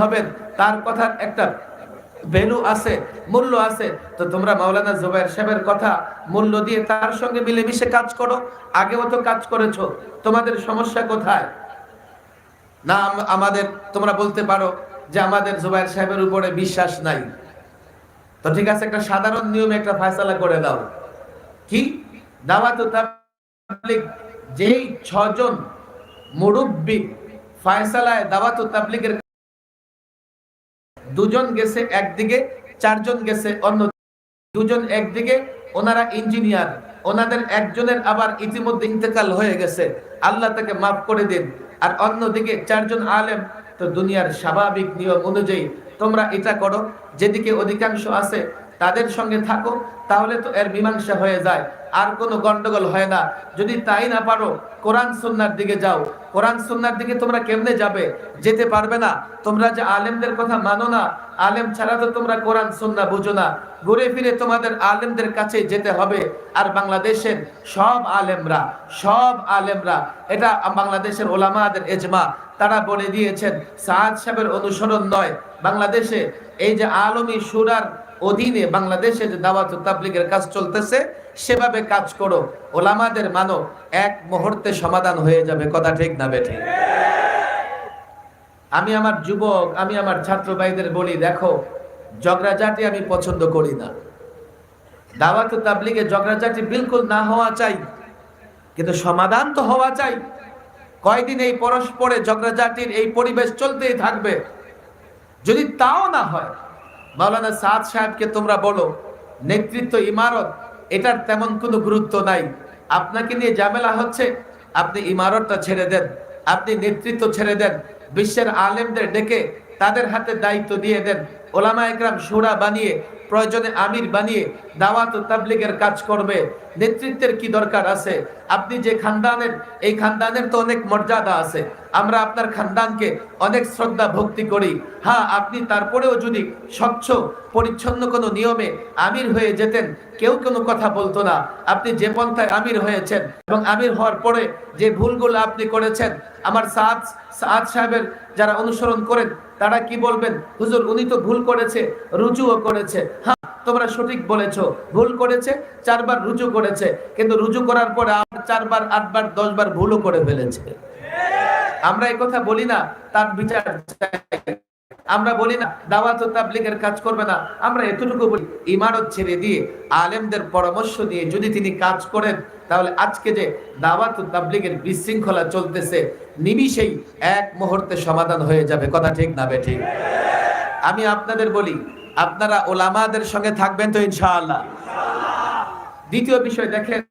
হবেন তার কথার একটা ভ্যালু আছে, মূল্য আছে। তো তোমরা মাওলানা জুবাইর সাহেবের কথা মূল্য দিয়ে তার সঙ্গে মিলেমিশে কাজ করো। আগেও তো কাজ করেছ। তোমাদের সমস্যা কোথায়? না আমাদের, তোমরা বলতে পারো যে আমাদের জুবাইর সাহেবের উপরে বিশ্বাস নাই। তো ঠিক আছে, একটা সাধারণ নিয়মে একটা ফয়সালা করে দাও। কি? দাওয়াত তাবলীগ, যেই ছজন মুরব্বী ফয়সালায় দাওয়াত তাবলীগের দুজন গেছে একদিকে, চারজন গেছে অন্য দুজন একদিকে, ওনারা ইঞ্জিনিয়ার। ওনাদের একজনের আবার ইতিমধ্যে ইন্তেকাল হয়ে গেছে। আল্লাহ তাকে মাফ করে দিন। আর অন্যদিকে চারজন আলেম। তো দুনিয়ার স্বাভাবিক নিয়ম অনুযায়ী তোমরা এটা করো। যেদিকে অধিকাংশ আছে তাদের সঙ্গে থাকো। তাহলে তো এর মীমাংসা হয়ে যায়। আর কোনো গন্ডগোল হয় না। যদি তাই না পারো, কোরআন সুন্নার দিকে যাও। কোরআন সুন্নার দিকে তোমরা কেমনে যাবে? যেতে পারবে না। তোমরা যে আলেমদের কথা মানো না, আলেম ছাড়া তো তোমরা কোরআন সুন্না বুঝো না। ঘুরে ফিরে তোমাদের আলেমদের কাছে যেতে হবে। আর বাংলাদেশের সব আলেমরা সব আলেমরা, এটা বাংলাদেশের ওলামাদের এজমা তারা বলে দিয়েছেন, সাদ সাহেবের অনুসরণ নয়। বাংলাদেশে এই যে আলমী সুরার অধীনে বাংলাদেশে যে দাওয়াত তাবলীগের কাজ চলতেছে সেভাবে কাজ করো। ওলামাদের মানো, এক মুহূর্তে সমাধান হয়ে যাবে, কথা ঠিক না বেঠিক আমি আমার যুবক, আমি আমার ছাত্র ভাইদের বলি, দেখো, জগরাজাটি আমি পছন্দ করি না। দাওয়াত তাবলীগে জগরাজাটি বিলকুল না হওয়া চাই, কিন্তু সমাধান তো হওয়া চাই। কয়দিন এই পরস্পরে ঝগড়াঝাটির এই পরিবেশ চলতেই থাকবে? যদি তাও না হয়, মাওলানা সাদ সাহেবকে তোমরা বলো, নেতৃত্ব ইমারত এটার তেমন কোনো গুরুত্ব নাই। আপনাকে নিয়ে ঝামেলা হচ্ছে, আপনি ইমারতটা ছেড়ে দেন, আপনি নেতৃত্ব ছেড়ে দেন, বিশ্বের আলেমদের ডেকে তাদের হাতে দায়িত্ব দিয়ে দেন, ওলামা একরাম সুরা বানিয়ে, প্রয়োজনে আমির বানিয়ে দাওয়াত তাবলিগের কাজ করবে। নেতৃত্বের কি দরকার আছে? আপনি যে খানদানের, এই খানদানের তো অনেক মর্যাদা আছে। আমরা আপনার খানদানকে অনেক শ্রদ্ধা ভক্তি করি। হ্যাঁ আপনি তারপরেও যদি স্বচ্ছ, পরিচ্ছন্ন কোনো নিয়মে আমির হয়ে যেতেন, কেউ কোনো কথা বলতো না। আপনি যে পন্থায় আমির হয়েছেন এবং আমির হওয়ার পরে যে ভুলগুলো আপনি করেছেন, আমার সাদ সাদ সাহেবের যারা অনুসরণ করেন, তারা কি বলবেন? হুজুর, উনি তো ভুল করেছে, রুজুও করেছে। হ্যাঁ তোমরা সঠিক বলেছ। ভুল করেছে, চারবার রুজু করেছে, কিন্তু রুজু করার পরে আবার চারবার, আটবার, দশবার ভুলও করে ফেলেছে। আমরা এই কথা বলি না, তার বিচার আমরা বলি না, দাওয়াত ও তাবলীগের কাজ করবে না। আমরা এতটুকু বলি ইমারত ছেড়ে দিয়ে আলেমদের পরামর্শ দিয়ে যদি তিনি কাজ করেন, তাহলে আজকে যে দাওয়াত ও তাবলীগের বিশৃঙ্খলা চলতেছে, নিমিষেই এক মুহূর্তে সমাধান হয়ে যাবে। কথা ঠিক না বে ঠিক? আমি আপনাদের বলি আপনারা ওলামাদের সঙ্গে থাকবেন তো ইনশাআল্লাহ। দ্বিতীয় বিষয় দেখেন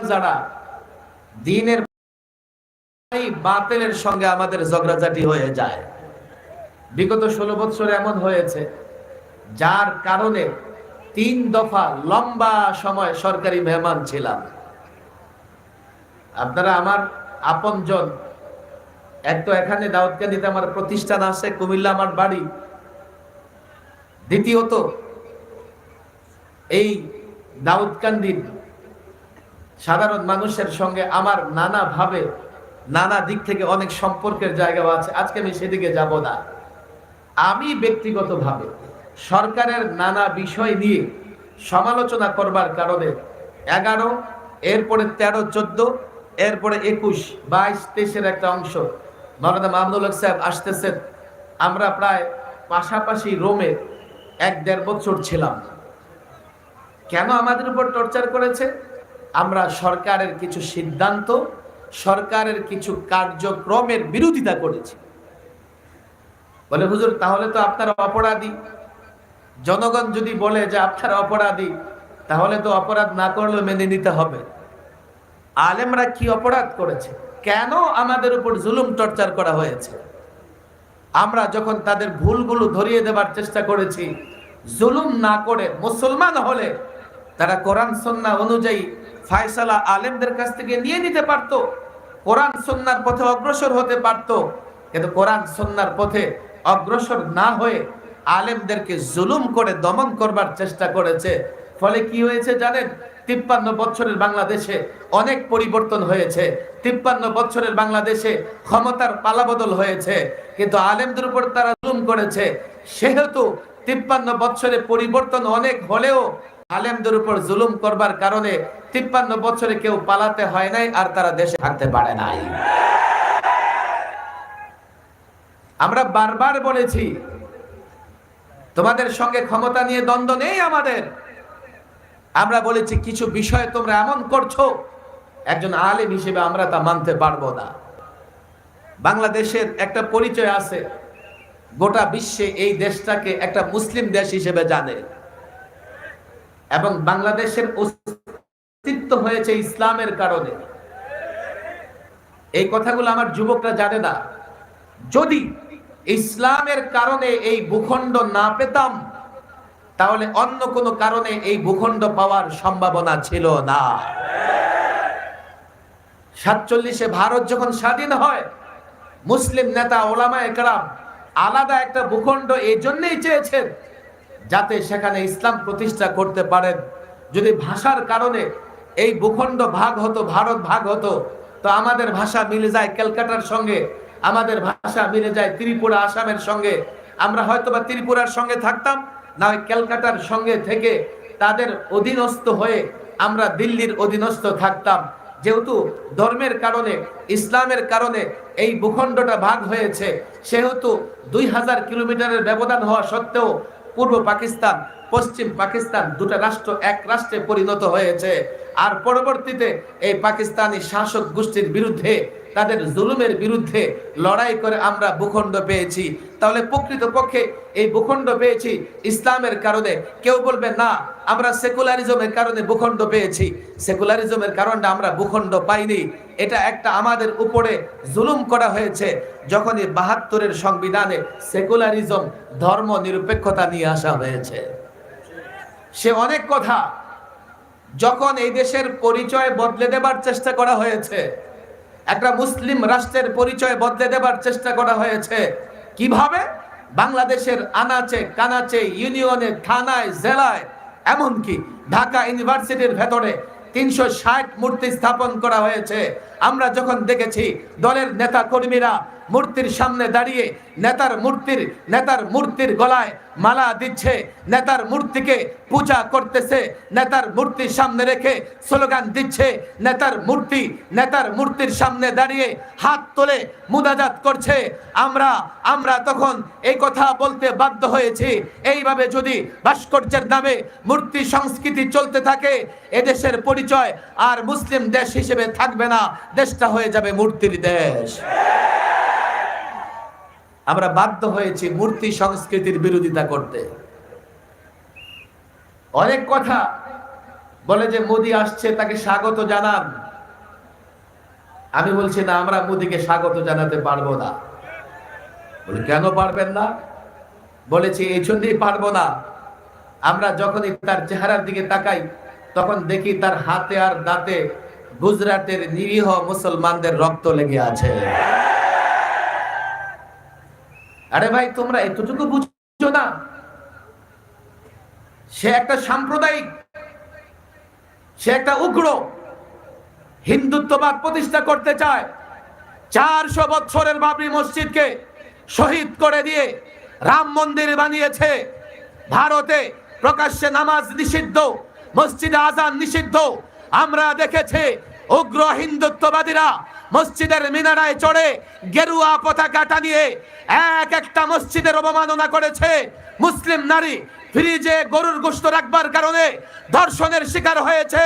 যারা দিনের বাতিলের সঙ্গে আমাদের ঝগড়াঝাটি হয়ে যায়। বিগত ষোলো বছর এমন হয়েছে, যার কারণে তিন দফা লম্বা সময় সরকারি মেহমান ছিলাম। আপনারা আমার আপনজন। এক তো এখানে দাউদকান্দিতে আমার প্রতিষ্ঠান আছে, কুমিল্লা আমার বাড়ি। দ্বিতীয়ত, এই দাউদকান্দির সাধারণ মানুষের সঙ্গে আমার নানা ভাবে, নানা দিক থেকে অনেক সম্পর্কের জায়গাও আছে, আজকে আমি সেদিকে যাব না। আমি ব্যক্তিগতভাবে সরকারের নানা বিষয় নিয়ে সমালোচনা করবার কারণে এগারো, এরপরে তেরো, চোদ্দ এরপরে একুশ, বাইশ, তেইশের একটা অংশ। মৌলানা মাহমুদুল সাহেব আসতেছেন। আমরা প্রায় পাশাপাশি রোমে এক দেড় বছর ছিলাম। কেন আমাদের উপর টর্চার করেছে? আমরা সরকারের কিছু সিদ্ধান্ত, সরকারের কিছু কার্যক্রমের বিরোধিতা করেছি। বলে, হুজুর, তাহলে তো আপনারা অপরাধী। জনগণ যদি বলে যে আপনারা অপরাধী, তাহলে তো অপরাধ না করলেও মেনে নিতে হবে। আলেমরা কি অপরাধ করেছে? কেন আমাদের উপর জুলুম টর্চার করা হয়েছে? আমরা যখন তাদের ভুলগুলো ধরিয়ে দেবার চেষ্টা করেছি, জুলুম না করে মুসলমান হলে তারা কোরআন, সন্না অনুযায়ী ফায়সালা আলেমদের কাছ থেকে নিয়ে নিতে পারত, কোরআন সন্ন্যার পথে অগ্রসর হতে পারত, কিন্তু কোরআন সন্ন্যার পথে অগ্রসর না হয়ে আলেমদেরকে জুলুম করে দমন করবার চেষ্টা করেছে। ফলে কি হয়েছে জানেন? তিপ্পান্ন বছরের বাংলাদেশে অনেক পরিবর্তন হয়েছে। তিপ্পান্ন বছরের বাংলাদেশে ক্ষমতার পালাবদল হয়েছে। কিন্তু আলেমদের উপর তারা জুম করেছে। সেহেতু তিপ্পান্ন বছরে পরিবর্তন অনেক হলেও আলেমদের উপর জুলুম করবার কারণে তিপ্পান্ন বছরে কেউ পালাতে হয় নাই আর তারা দেশে থাকতে পারে নাই। আমরা বারবার বলেছি, তোমাদের সঙ্গে ক্ষমতা নিয়ে দ্বন্দ্ব নেই আমাদের। আমরা বলেছি, কিছু বিষয় তোমরা এমন করছ, একজন আলেম হিসেবে আমরা তা মানতে পারব না। বাংলাদেশের একটা পরিচয় আছে, গোটা বিশ্বে এই দেশটাকে একটা মুসলিম দেশ হিসেবে জানে। এবং বাংলাদেশের অস্তিত্ব হয়েছে ইসলামের কারণে। এই কথাগুলো আমার যুবকরা জানে না। যদি ইসলামের কারণে এই ভূখণ্ড না পেতাম তাহলে অন্য কোনো কারণে এই ভূখণ্ড পাওয়ার সম্ভাবনা ছিল না। সাতচল্লিশে ভারত যখন স্বাধীন হয়, মুসলিম নেতা, ওলামা একরাম আলাদা একটা ভূখণ্ড এই জন্যই চেয়েছেন যাতে সেখানে ইসলাম প্রতিষ্ঠা করতে পারেন। যদি ভাষার কারণে এই ভূখণ্ড ভাগ হতো, ভারত ভাগ হতো, তো আমাদের ভাষা মিলে যায় ক্যালকাটার সঙ্গে, আমাদের ভাষা মিলে যায় ত্রিপুরা, আসামের সঙ্গে। আমরা হয়তো বা ত্রিপুরার সঙ্গে থাকতাম না ক্যালকাটার সঙ্গে থেকে তাদের অধীনস্থ হয়ে আমরা দিল্লির অধীনস্থ থাকতাম। যেহেতু ধর্মের কারণে, ইসলামের কারণে এই ভূখণ্ডটা ভাগ হয়েছে, সেহেতু দুই হাজার কিলোমিটারের ব্যবধান হওয়া সত্ত্বেও পূর্ব পাকিস্তান, পশ্চিম পাকিস্তান দুটা রাষ্ট্র এক রাষ্ট্রে পরিণত হয়েছে। আর পরবর্তীতে এই পাকিস্তানি শাসক গোষ্ঠীর বিরুদ্ধে তাদের জুলুমের বিরুদ্ধে লড়াই করে আমরা ভূখণ্ড পেয়েছি। তাহলে প্রকৃতপক্ষে এই ভূখণ্ড পেয়েছি ইসলামের কারণে। কেউ বলবে, না, আমরা সেকুলারিজমের কারণে ভূখণ্ড পেয়েছি। সেকুলারিজমের কারণে আমরা ভূখণ্ড পাইনি। এটা একটা আমাদের উপরে জুলুম করা হয়েছে যখনই বাহাত্তরের সংবিধানে সেকুলারিজম ধর্ম নিরপেক্ষতা নিয়ে আসা হয়েছে। সে অনেক কথা, যখন এই দেশের পরিচয় বদলে দেবার চেষ্টা করা হয়েছে একটা মুসলিম রাষ্ট্রের পরিচয় বদলে দেবার চেষ্টা করা হয়েছে। কীভাবে? বাংলাদেশের আনাচে, কানাচে, ইউনিয়নে, থানায়, জেলায়, এমনকি ঢাকা ইউনিভার্সিটির ভেতরে তিনশো ষাট মূর্তি স্থাপন করা হয়েছে। আমরা যখন দেখেছি দলের নেতা কর্মীরা মূর্তির সামনে দাঁড়িয়ে, নেতার মূর্তির নেতার মূর্তির গলায় মালা দিচ্ছে, নেতার মূর্তিকে পূজা করতেছে, নেতার মূর্তির সামনে রেখে স্লোগান দিচ্ছে, নেতার মূর্তি, নেতার মূর্তির সামনে দাঁড়িয়ে হাত তোলে মুদাজাত করছে। আমরা আমরা তখন এই কথা বলতে বাধ্য হয়েছি। এইভাবে যদি ভাস্কর্যের নামে মূর্তি সংস্কৃতি চলতে থাকে, এদেশের পরিচয় আর মুসলিম দেশ হিসেবে থাকবে না। দেশটা হয়ে যাবে মূর্তির দেশ। আমরা বাধ্য হয়েছি মূর্তি সংস্কৃতির বিরোধিতা করতে। অনেক কথা বলে যে মোদি আসছে, তাকে স্বাগত জানান। আমি বলছি, না, আমরা মোদিকে স্বাগত জানাতে পারব না। বলে, কেন পারবেন না? বলেছি, এই জন্যই পারব না। আমরা যখনই তার চেহারার দিকে তাকাই, তখন দেখি তার হাতে আর দাঁতে গুজরাটের নিরীহ মুসলমানদের রক্ত লেগে আছে। আরে ভাই, তোমরা এতটুকু বুঝছ না। সে একটা সাম্প্রদায়িক, সে একটা উগ্র হিন্দুত্ববাদ প্রতিষ্ঠা করতে চায়। চারশো বছরের বাবরি মসজিদকে শহীদ করে দিয়ে রাম মন্দির বানিয়েছে। ভারতে প্রকাশ্যে নামাজ নিষিদ্ধ, মসজিদে আজান নিষিদ্ধ। আমরা দেখেছি উগ্র হিন্দুত্ববাদীরা মসজিদের মিনারায় চড়ে গেরুয়া পতাকা টানিয়ে এক একটা মসজিদের অবমাননা করেছে মুসলিম নারী। ফ্রিজে গরুর গোস্ত রাখবার কারণে ধর্ষণের শিকার হয়েছে।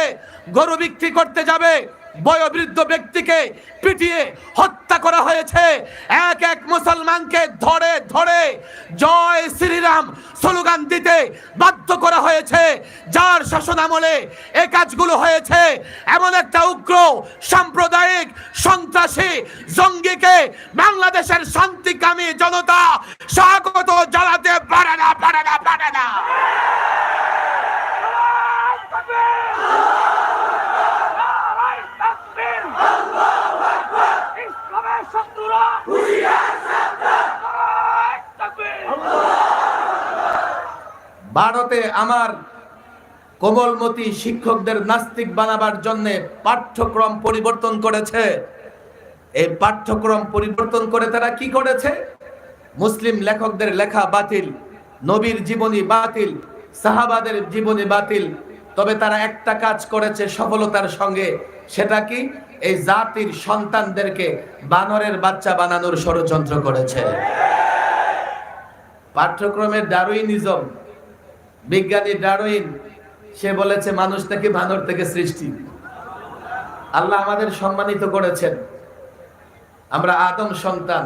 গরু বিক্রি করতে যাবে। বয়োবৃদ্ধ ব্যক্তিকে পিটিয়ে হত্যা করা হয়েছে। এক এক মুসলমানকে ধরে ধরে জয় শ্রীরাম স্লোগান দিতে বাধ্য করা হয়েছে। যার শাসন আমলে এ কাজগুলো হয়েছে। এমন একটা উগ্র, সাম্প্রদায়িক, সন্ত্রাসী জঙ্গিকে বাংলাদেশের শান্তিকামী জনতা স্বাগত জানাতে পারে না পারে না পারে না। ভারতে আমার কোমলমতি শিক্ষকদের নাস্তিক বানাবার জন্য পাঠ্যক্রম পরিবর্তন করেছে। এই পাঠ্যক্রম পরিবর্তন করে তারা কি করেছে? মুসলিম লেখকদের লেখা বাতিল, নবীর জীবনী বাতিল, সাহাবাদের জীবনী বাতিল। তবে তারা একটা কাজ করেছে সফলতার সঙ্গে, সেটা কি? এই জাতির সন্তানদেরকে বানরের বাচ্চা বানানোর ষড়যন্ত্র করেছে। পাঠ্যক্রমের ডারুইনিজম বিজ্ঞানী ডারউইন, সে বলেছে, মানুষ থেকে বানর থেকে সৃষ্টি। আল্লাহ আমাদের সম্মানিত করেছেন। আমরা আদম সন্তান।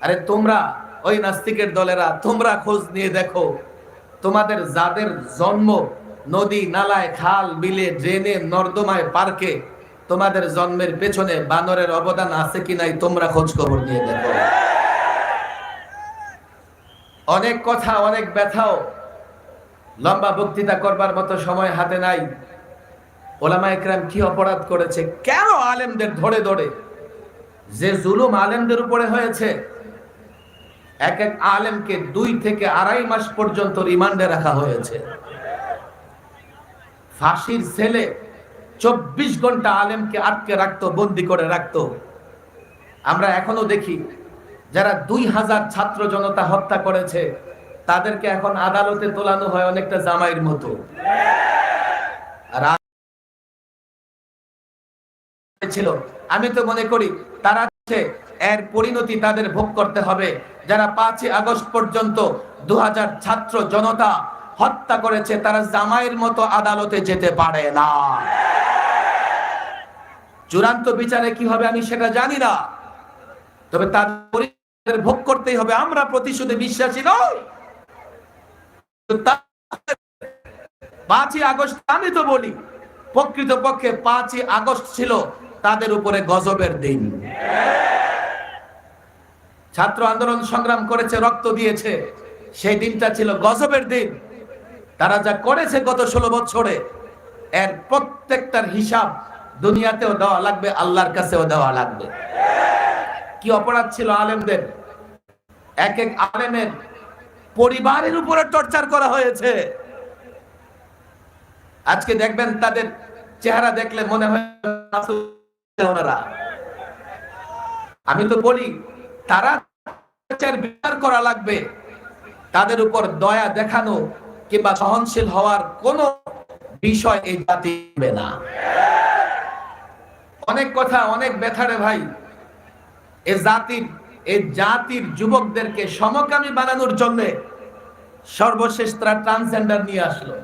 আরে তোমরা, ওই নাস্তিকের দলেরা, তোমরা খোঁজ নিয়ে দেখো, তোমাদের যাদের জন্ম নদী, নালায়, খাল, বিলে, ড্রেনে, নর্দমায়, পার্কে তোমাদের জন্মের পেছনে বানরের অবদান আছে কি নাই তোমরা খোঁজ খবর নিয়ে দেখো। অনেক কথা, অনেক ব্যথাও লম্বা বক্তৃতা করবার মতো সময় হাতে নাই। ওলামা একরাম কি অপরাধ করেছে? কেন আলেমদের ধরে ধরে? যে জুলুম আলেমদের উপরে হয়েছে, এক এক আলেমকে দুই থেকে আড়াই মাস পর্যন্ত রিমান্ডে রাখা হয়েছে। ফাঁসির ছেলে চব্বিশ ঘণ্টা আলেমকে আটকে রাখতো, বন্দি করে রাখতো। আমরা এখনও দেখি, যারা দুই হাজার ছাত্র জনতা হত্যা করেছে, তাদেরকে এখন আদালতে তোলানো হয় অনেকটা জামাইয়ের মতো। ছিল। আমি তো মনে করি, তারা এর পরিণতি তাদের ভোগ করতে হবে। যারা পাঁচই আগস্ট পর্যন্ত দু হাজার ছাত্র জনতা হত্যা করেছে, তারা জামাইয়ের মতো আদালতে যেতে পারে না। চূড়ান্ত বিচারে কি হবে আমি সেটা জানি না। তবে তাদের ভোগ করতেই হবে, আমরা প্রতিশোধে বিশ্বাসী নই। আগস্ট, আমি তো বলি প্রকৃত পক্ষে পাঁচই আগস্ট ছিল তাদের উপরে গজবের দিন। ছাত্র আন্দোলন সংগ্রাম করেছে, রক্ত দিয়েছে, সেই দিনটা ছিল গজবের দিন। তারা যা করেছে গত ষোলো বছরে, এর প্রত্যেকটার হিসাব দুনিয়াতেও দেওয়া লাগবে, আল্লাহর কাছেও দেওয়া লাগবে। কি অপরাধ ছিল আলেমদের? এক এক আলেমের পরিবারের উপরে টর্চার করা হয়েছে। আজকে দেখবেন তাদের চেহারা দেখলে মনে হয় আমি তো বলি, তারা বিচার করা লাগবে। তাদের উপর দয়া দেখানো কিংবা সহনশীল হওয়ার কোন বিষয় এই জাতি না। অনেক কথা, অনেক ব্যথারে ভাই। এ জাতির এই জাতির যুবকদেরকে সমকামী বানানোর জন্য সর্বশেষ তারা ট্রান্সজেন্ডার নিয়ে আসলো।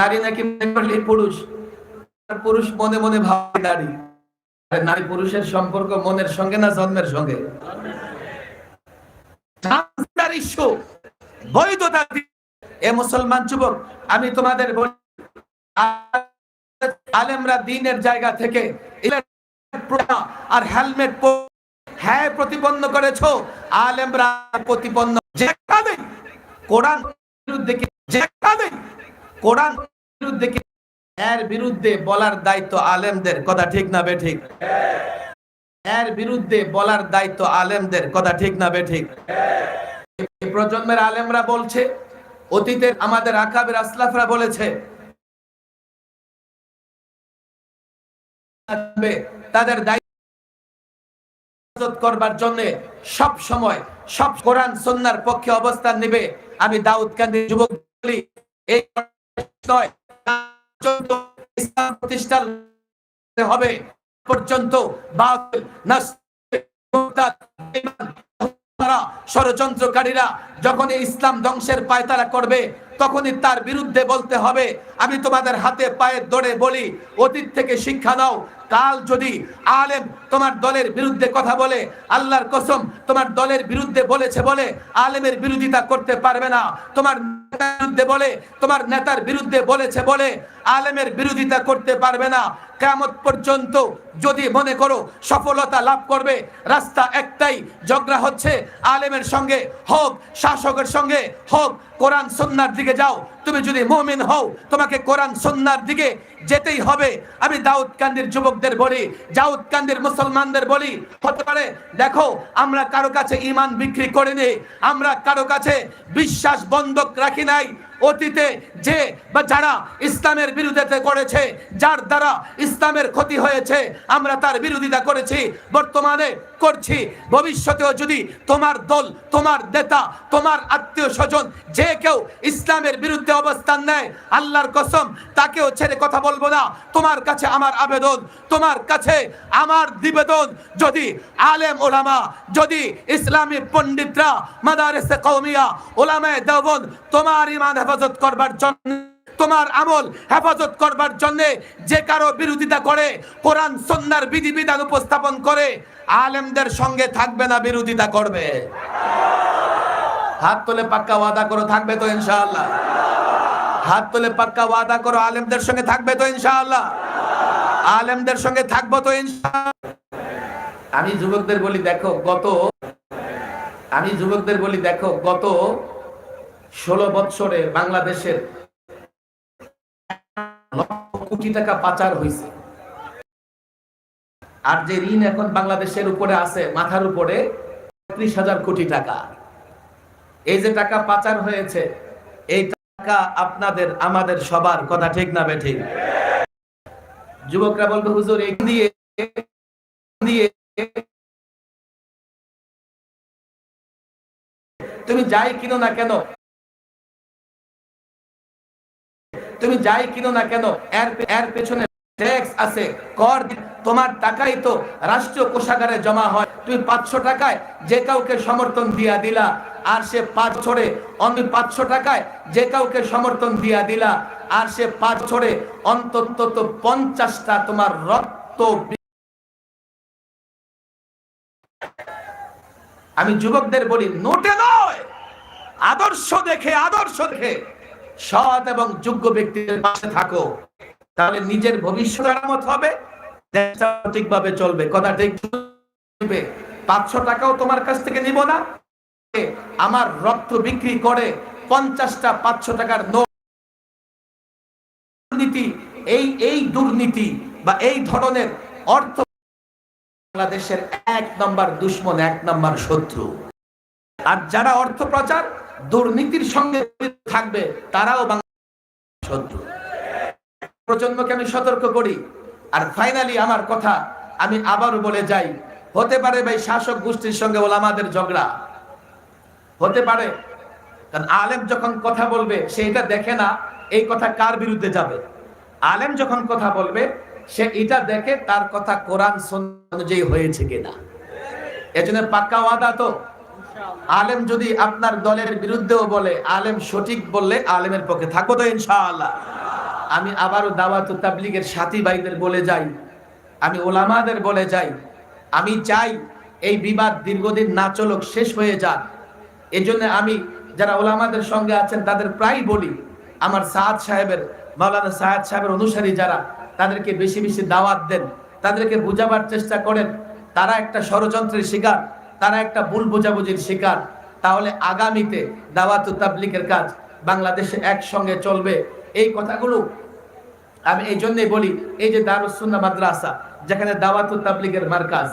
নারী নাকি পুরুষ? পুরুষ মনে মনে ভাবে নারী। নারী পুরুষের সম্পর্ক মনের সঙ্গে না জন্মের সঙ্গে? এ মুসলমান যুবক, আমি তোমাদের বলি আলেমরা দিনের জায়গা থেকে আর হেলমেট হ্যাঁ প্রতিপন্ন করেছ। আলেমরা প্রতিপন্ন কোরআন বিরুদ্ধে কোরআন বিরুদ্ধে এর বিরুদ্ধে বলার দায়িত্ব আলেমদের, কথা ঠিক না বে ঠিক? এর বিরুদ্ধে বলার দায়িত্ব আলেমদের, কথা ঠিক না বে ঠিক? প্রজন্মের আলেমরা বলছে, অতীতের আমাদের আকাবের আসলাফরা বলেছে তাদের দায়িত্ব করবার জন্য সব সময় সব কোরআন সন্ন্যার পক্ষে অবস্থান নেবে। আমি দাউদ কান্দি যুবক বলি, এই ইসলাম হবে, পর্যন্ত ষড়যন্ত্রকারীরা ইসলাম ধ্বংসের পায়তারা করবে, তখনই তার বিরুদ্ধে বলতে হবে, আমি তোমাদের হাতে পায়ে দৌড়ে বলি, অতীত থেকে শিক্ষা নাও কাল যদি আলেম তোমার দলের বিরুদ্ধে কথা বলে, আল্লাহর কসম, তোমার দলের বিরুদ্ধে বলেছে বলে, আলেমের বিরোধিতা করতে পারবে না। তোমার বিরুদ্ধে বলে, তোমার নেতার বিরুদ্ধে বলেছে বলে আলেমের বিরোধিতা করতে পারবে না। কেমত পর্যন্ত যদি মনে করো সফলতা লাভ করবে, রাস্তা একটাই, ঝগড়া হচ্ছে, আলেমের সঙ্গে হোক, শাসকের সঙ্গে হোক, কোরআন সন্ন্যার দিকে যাও। তুমি যদি মুমিন হও, তোমাকে কোরআন সন্ন্যার দিকে যেতেই হবে। আমি দাউদ কান্দির যুবকদের বলি দাউদ কান্দির মুসলমানদের বলি, হতে পারে, দেখো, আমরা কারও কাছে ইমান বিক্রি করিনি, আমরা কারও কাছে বিশ্বাস বন্ধক রাখি নাই অতীতে যে বা যারা ইসলামের বিরোধিতা করেছে, যার দ্বারা ইসলামের ক্ষতি হয়েছে, আমরা তার বিরোধিতা করেছি। বর্তমানে করছি, ভবিষ্যতেও যদি তোমার দল, তোমার নেতা, তোমার আত্মীয় স্বজন যে কেউ ইসলামের বিরুদ্ধে অবস্থান নেয়, আল্লাহর কসম, তাকেও ছেড়ে কথা বলব না। তোমার কাছে আমার আবেদন, তোমার কাছে আমার নিবেদন। যদি আলেম ওলামা, যদি ইসলামী পণ্ডিতরা, মাদারেসে কৌমিয়া ওলামায়ে দেওবন তোমার ইমান হেফাজত করবার জন্য তোমার আমল হেফাজত করবার জন্য যে কারও বিরোধিতা করে, কোরআন সন্ন্যার বিধিবিধান উপস্থাপন করে, আলেমদের সঙ্গে থাকবে না, বিরোধিতা করবে। হাত তোলে পাক্কা ওয়াদা করো, থাকবে তো ইনশাআল্লাহ। হাত তোলে পাক্কা ওয়াদা করো, আলেমদের সঙ্গে থাকবে তো ইনশাআল্লাহ। আলেমদের সঙ্গে থাকব তো ইনশাআল্লাহ। আমি যুবকদের বলি, দেখো, গত, আমি যুবকদের বলি, দেখো, গত ষোলো বৎসরে বাংলাদেশের কোটি টাকা পাচার হয়েছে আর যে ঋণ এখন বাংলাদেশের উপরে আছে, মাথার উপরে ত্রিশ হাজার কোটি টাকা। এই যে টাকা পাচার হয়েছে, এই টাকা আপনাদের, আমাদের সবার কথা ঠিক না বেঠিক? যুবকরা বলবে, হুজুর, এই দিয়ে তুমি যাই কিনো না কেন তুমি যাই কিনো না কেন, এর পেছনে ট্যাক্স আছে, কর তোমার টাকাই তো রাষ্ট্রীয় কোষাগারে জমা হয়। তুমি পাঁচশো টাকায় যে কাউকে সমর্থন দিয়া দিলা, আর সে পাঁচ ছড়ে অন্য পাঁচশো টাকায় যে কাউকে সমর্থন দিয়া দিলা, আর সে পাঁচ ছড়ে অন্তত পঞ্চাশটা তোমার রক্ত আমি যুবকদের বলি, নোটে নয়, আদর্শ দেখে আদর্শ দেখে। সৎ এবং যোগ্য ব্যক্তিদের পাশে থাকো। তাহলে নিজের ভবিষ্যৎ মেরামত হবে দেশটা সঠিকভাবে চলবে। কথা ঠিক পাঁচশো টাকাও তোমার কাছ থেকে নিব না। আমার রক্ত বিক্রি করে পঞ্চাশটা পাঁচশো টাকার নোট দুর্নীতি, এই এই দুর্নীতি বা এই ধরনের অর্থ বাংলাদেশের এক নম্বর দুশ্মন, এক নম্বর শত্রু। আর যারা অর্থ প্রচার দুর্নীতির সঙ্গে থাকবে, তারাও শত্রু প্রজন্মকে আমি সতর্ক করি। আর ফাইনালি আমার কথা, আমি আবারও বলে যাই, হতে পারে ভাই শাসক গোষ্ঠীর সঙ্গে ওলামাদের ঝগড়া। হতে পারে, কারণ আলেম যখন কথা বলবে, সে এটা দেখে না, এই কথা কার বিরুদ্ধে যাবে? আলেম যখন কথা বলবে, সে এটা দেখে তার কথা কোরআন অনুযায়ী হয়েছে কিনা। এজন্য পাক্কা ওয়াদা তো। আলেম যদি আপনার দলের বিরুদ্ধেও বলে, আলেম সঠিক বললে আলেমের পক্ষে থাকব তো ইনশাআল্লাহ। আমি আবারও দাওয়াত তাবলিগের সাথী ভাইদের বলে যাই, আমি ওলামাদের বলে যাই, আমি চাই এই বিবাদ দীর্ঘদিন না চলুক, শেষ হয়ে যাক। এই জন্য আমি যারা ওলামাদের সঙ্গে আছেন, তাদের প্রায় বলি, আমার সাদ সাহেবের, মাওলানা সাহেদ সাহেবের অনুসারী যারা, তাদেরকে বেশি বেশি দাওয়াত দেন, তাদেরকে বোঝাবার চেষ্টা করেন, তারা একটা ষড়যন্ত্রের শিকার। তারা একটা ভুল বোঝাবুঝির শিকার। তাহলে আগামীতে দাওয়াত ও তাবলিগের কাজ বাংলাদেশে একসঙ্গে চলবে। এই কথাগুলো আমি এই জন্যই বলি, এই যে দারুসুন্না মাদ্রাসা, যেখানে দাওয়াত ও তাবলিগের মার্কাজ,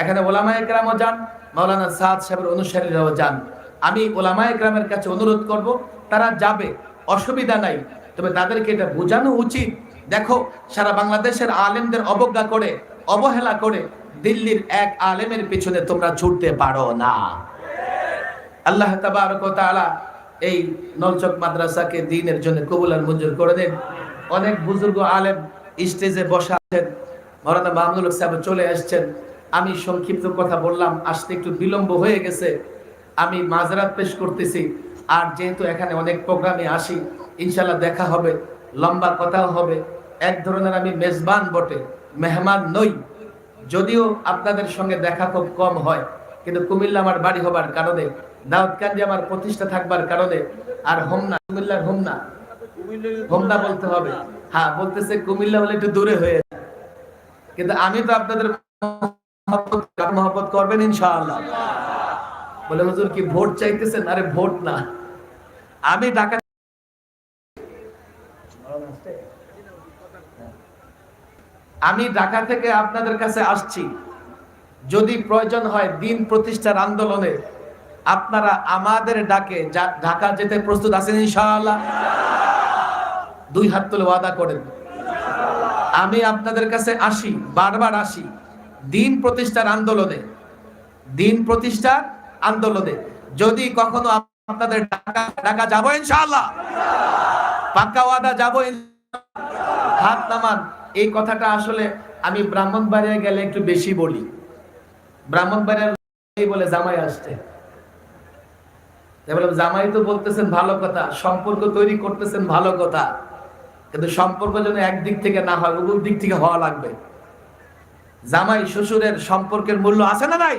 এখানে ওলামায় গ্রামও যান, মাওলানা সাদ সাহেবের অনুসারীরাও যান। আমি ওলামায়ে গ্রামের কাছে অনুরোধ করব, তারা যাবে, অসুবিধা নাই, তবে তাদেরকে এটা বোঝানো উচিত। দেখো, সারা বাংলাদেশের আলেমদের অবজ্ঞা করে, অবহেলা করে দিল্লির এক আলেমের পিছনে তোমরা ছুটতে পারো না। আল্লাহ ওয়া এই নলচক মাদ্রাসাকে দিনের জন্য কবুল আর মঞ্জুর করে দেন। অনেক বুজুর্গ আলেম স্টেজে বসা আছেন। মৌলানা মাহমুদুল সাহেব চলে আসছেন। আমি সংক্ষিপ্ত কথা বললাম, আসতে একটু বিলম্ব হয়ে গেছে। আমি মাঝরাত পেশ করতেছি, আর যেহেতু এখানে অনেক প্রোগ্রামে আসি ইনশাল্লাহ দেখা হবে, লম্বা কথাও হবে। এক ধরনের আমি মেজবান বটে, মেহমান নই। যদিও আপনাদের সঙ্গে দেখা খুব কম হয়, কিন্তু কুমিল্লা আমার বাড়ি হবার কারণে, দাউদকান্দি আমার প্রতিষ্ঠা থাকবার কারণে, আর হোমনা, কুমিল্লার হোমনা হোমনা বলতে হবে। হ্যাঁ বলতেছে কুমিল্লা হলে একটু দূরে হয়ে। কিন্তু আমি তো আপনাদের মহব্বত করবেন ইনশাআল্লাহ? বলে, হুজুর কি ভোট চাইতেছেন? আরে ভোট না। আমি ঢাকা আমি ঢাকা থেকে আপনাদের কাছে আসছি। যদি প্রয়োজন হয় দিন প্রতিষ্ঠার আন্দোলনে, আপনারা আমাদের ডাকে ঢাকা যেতে প্রস্তুত আছেন ইনশাআল্লাহ। দুই হাত তুলে ওয়াদা করেন। আমি আপনাদের কাছে আসি, বারবার আসি, দিন প্রতিষ্ঠার আন্দোলনে, দিন প্রতিষ্ঠার আন্দোলনে। যদি কখনো আপনাদের ঢাকা ঢাকা যাব ইনশাআল্লাহ। পাক্কা ওয়াদা যাব। হাত নামান। এই কথাটা আসলে আমি ব্রাহ্মণবাড়িয়া গেলে একটু বেশি বলি। ব্রাহ্মণবাড়িয়ার বলে, জামাই আসছে। জামাই তো বলতেছেন, ভালো কথা। সম্পর্ক তৈরি করতেছেন, ভালো কথা। কিন্তু সম্পর্ক যেন একদিক থেকে না হয়, উভয় দিক থেকে হওয়া লাগবে। জামাই শ্বশুরের সম্পর্কের মূল্য আছে না নাই?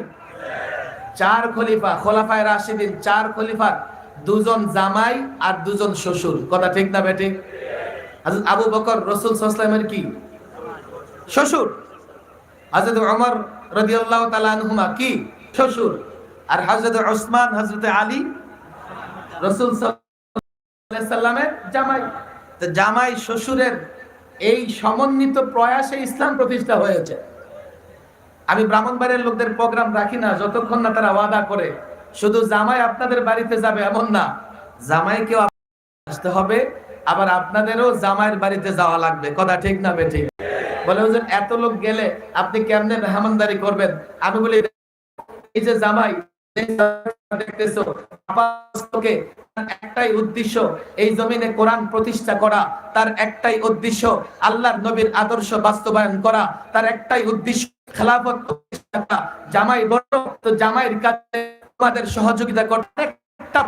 চার খলিফা, খোলাফায় রাশিদিন, চার খলিফার দুজন জামাই আর দুজন শ্বশুর। কথা ঠিক না বেটে আবু বকর, রসুল সাল্লামের কি? শ্বশুর। হযরত ওমর রাদিয়াল্লাহু তাআলা আনহুমা কি? শ্বশুর। আর হযরত ওসমান হযরত আলী, রসুল সাল্লামের জামাই। জামাই শ্বশুরের এই সমন্বিত প্রয়াসে ইসলাম প্রতিষ্ঠা হয়েছে। আমি ব্রাহ্মণবাড়ির লোকদের প্রোগ্রাম রাখি না, যতক্ষণ না তারা ওয়াদা করে। শুধু জামাই আপনাদের বাড়িতে যাবে এমন না। জামাইকেও আসতে হবে, আবার আপনাদেরও জামাইয়ের বাড়িতে যাওয়া লাগবে। কথা ঠিক না বেঠিক? বলে, হুজুর, এত লোক গেলে আপনি কেমনে মেহমানদারি করবেন? আমি বলি, এই যে জামাই দেখতেছো একটাই উদ্দেশ্য, এই জমিনে কোরআন প্রতিষ্ঠা করা। তার একটাই উদ্দেশ্য, আল্লাহর নবীর আদর্শ বাস্তবায়ন করা। তার একটাই উদ্দেশ্য, খেলাফত প্রতিষ্ঠা জামাই বড়, তো জামাইয়ের কাছে আমাদের সহযোগিতা করতে একটা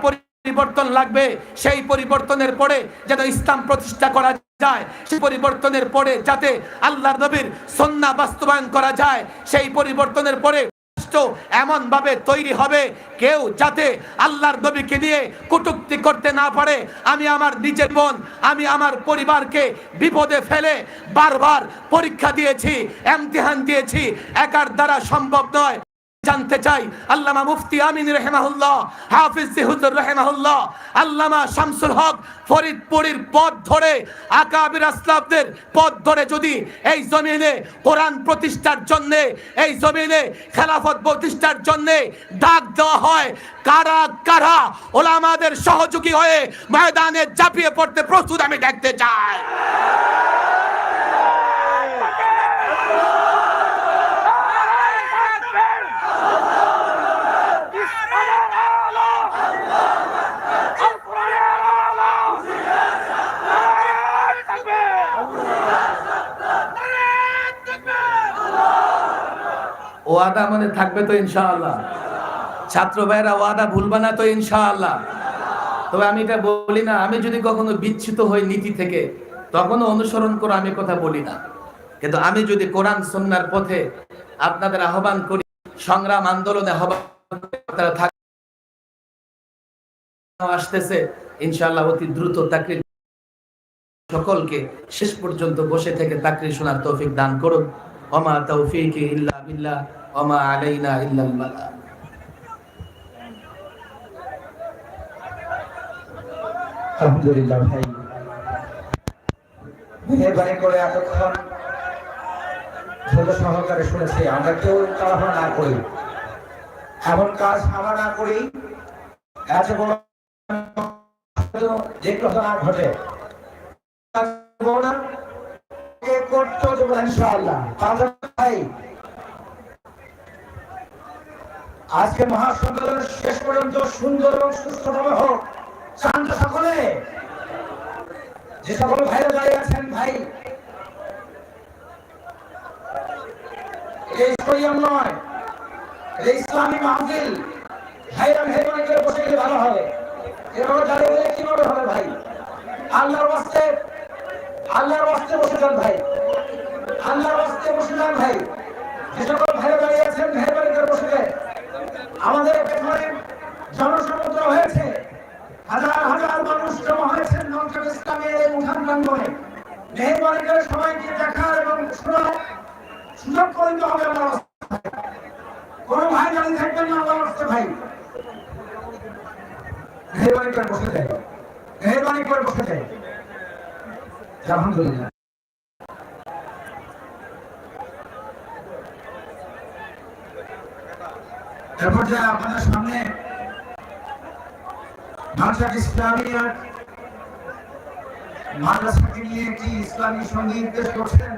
পরিবর্তন লাগবে, সেই পরিবর্তনের পরে যেন ইসলাম প্রতিষ্ঠা করা যায়, সেই পরিবর্তনের পরে যাতে আল্লাহর নবীর সন্না বাস্তবায়ন করা যায়, সেই পরিবর্তনের পরে এমন ভাবে তৈরি হবে, কেউ যাতে আল্লাহর নবীকে নিয়ে কটুক্তি করতে না পারে। আমি আমার নিজের বোন, আমি আমার পরিবারকে বিপদে ফেলে বারবার পরীক্ষা দিয়েছি, এমতিহান দিয়েছি, একার দ্বারা সম্ভব নয়। জানতে চাই। আল্লামা মুফতি আমিন রহেমাহুল্লাহ, হাফিজ জিহুদুর রহেমাহুল্লাহ, আল্লামা শামসুল হক ফরিদপুরের পথ ধরে, আকাবির আসলাফদের পথ ধরে যদি এই জমিনে কোরআন প্রতিষ্ঠার জন্য, এই জমিনে খেলাফত প্রতিষ্ঠার জন্য ডাক দেওয়া হয়, কারা কারা ওলামাদের সহযোগী হয়ে ময়দানে ঝাঁপিয়ে পড়তে প্রস্তুত আমি দেখতে চাই। ওয়াদা মানে থাকবে তো ইনশাআল্লাহ। ছাত্র ভাইরা ওয়াদা ভুলবে না তো ইনশাআল্লাহ। তবে আমি এটা বলি না, আমি যদি কখনো বিচ্ছিত হই নীতি থেকে, তখনও অনুসরণ করে আমি কথা বলি না। কিন্তু আমি যদি কোরআন সন্ন্যার পথে আপনাদের আহ্বান করি, সংগ্রাম, আন্দোলনে আসতেছে, ইনশাআল্লাহ অতি দ্রুত তাকরির সকলকে শেষ পর্যন্ত বসে থেকে তাকরির শোনার তৌফিক দান করুন। অমা তৌফিক ইল্লা বিল্লাহ ওমা আলাইনা ইল্লাল বালা আলহামদুলিল্লাহ ভাই। মেহরবানি করে এতক্ষণ ধৈর্য সহকারে শুনেছি, আমরা কেউ তাড়াহুড়া না করি। এমন কাজ আমরা না করি এত বড় যে কথা ঘটে। করতে ইনশাআল্লাহ। ভাই আজকে মহাসম্মেলনের শেষ পর্যন্ত সুন্দর এবং সুস্থভাবে হোক। চান সকলে। যে সকল ভাইরা দাঁড়িয়ে আছেন, ভাই। স্টেডিয়াম নয় ইসলামী মাহফিল। ভাইরা মেহরবানি করে বসে গেলে ভালো হবে। এভাবে দাঁড়িয়ে গেলে কীভাবে হবে, ভাই? আল্লাহর ওয়াস্তে আল্লাহর ওয়াস্তে বসে যান, ভাই। আল্লাহর ওয়াস্তে বসে যান, ভাই। যে সকল ভাইরা দাঁড়িয়ে আছেন মেহরবানি করে বসে যায় আমাদের এখানে জনসমুদ্র হয়েছে। হাজার হাজার মানুষ জমা হয়েছেন নৌকার ইসলামের এই উঠান প্রাঙ্গনে মেহরবানি করে সবাইকে দেখার এবং শোনার সুযোগ করে দিতে হবে আমার কোনো ভাই দাঁড়িয়ে থাকবেন না, আমার অবস্থা ভাই। মেহরবানি করে বসে যায়। মেহরবানি করে বসে যায়। আলহামদুলিল্লাহ। এরপর যে আপনাদের সামনে ইসলামিয়ার মাদ্রাসাকে নিয়ে একটি ইসলামী সংগীত পেশ করছেন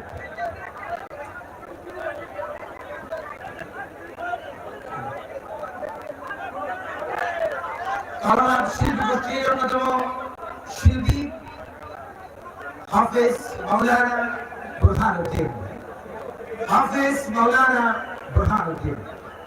শিল্পী হাফেজ মাওলানা বুরহানুদ্দিন হাফেজ মাওলানা বুরহানুদ্দিন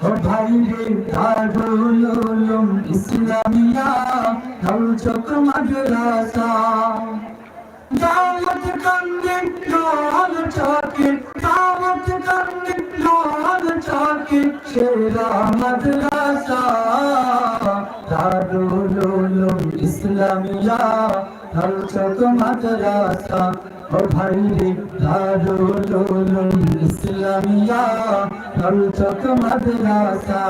ও ভাই দারুল ইসলামিয়া হলচক মাদ্রাসা দাওয়াত কন্দে লাল চাকে দাওয়াত কন্দে লাল চাকে উলুম ইসলামিয়া হলচক মাদ্রাসা ও ভাই, রে দারুল উলুম ইসলামিয়া হলচক মাদ্রাসা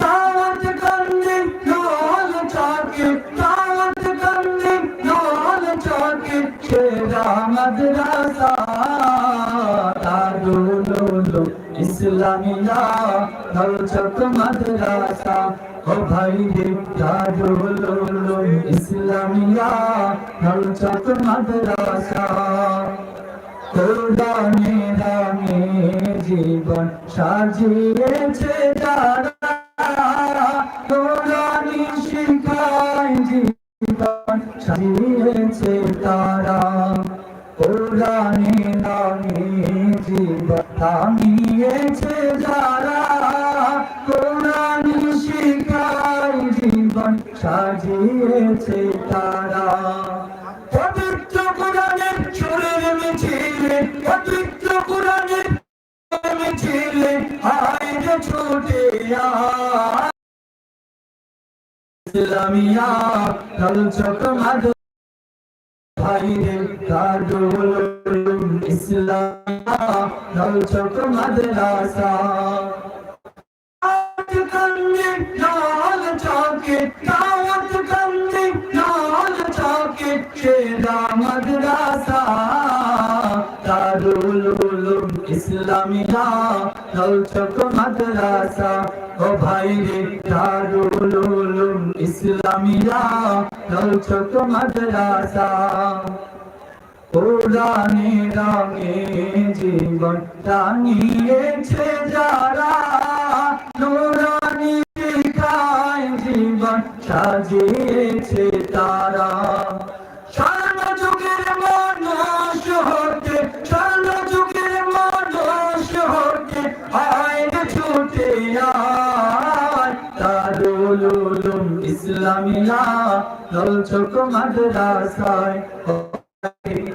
দাওয়াত করলে লাল চাকে দাওয়াত করলে লাল চাকে দারুল ইসলামিয়া হলচক মাদ্রাসা ও ভাই রে জীবন সাজিয়েছে যারা কোরআনি শিখায় তারা জীবন থামিয়েছে যারা কোরআনি শিখায় জীবন সাজিয়েছে তারা। পবিত্র কোরআনের সুরের মিছিলে পবিত্র কোরআনের মিছিলে রে ছুটে ইসলামিয়া দল চক মাদ ভাই রে দারুল উলুম ইসলামিয়া দল চক মাদ্রাসা। করলে লাল চাকে দাওয়াত করলে লাল চাকে, সেরা মাদ্রাসা। দারুল উলুম ইসলামিয়া দলচক মাদ্রাসা। ও ভাই রে দারুল উলুম ইসলামিয়া দলচক মাদ্রাসা। রঙে জীবন টানিয়েছে যারা। নুরানি শিখায় জীবন সাজিয়েছে তারা। সারা হতে হতে ছুটে ইসলামিয়া দলচক মাদ্রাসায়।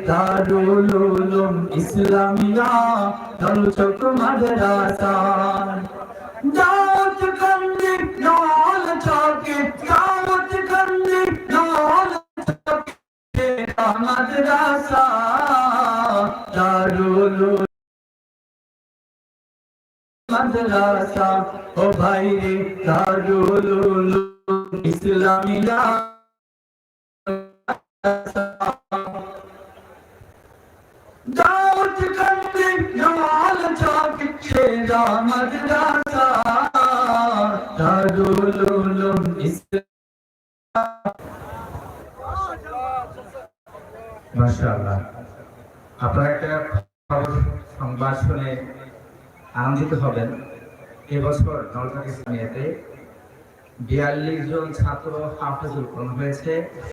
দারুল উলুম ইসলামিয়া দলচক মাদ্রাসা দাওয়াত করলে লাল চাকে। দাওয়াত করলে ও ভাই দারুল উলুম ইসলামিয়া দাওয়াত করলে লাল চাকে সেরা মাদ্রাসা দারুল উলুম মাশাআল্লাহ। আপনারা একটা সংবাদ শুনে আনন্দিত হবেন। এবছর নলকাক ইসলামিয়াতে বিয়াল্লিশ জন ছাত্র হাফেজুল কোরআন হয়েছে।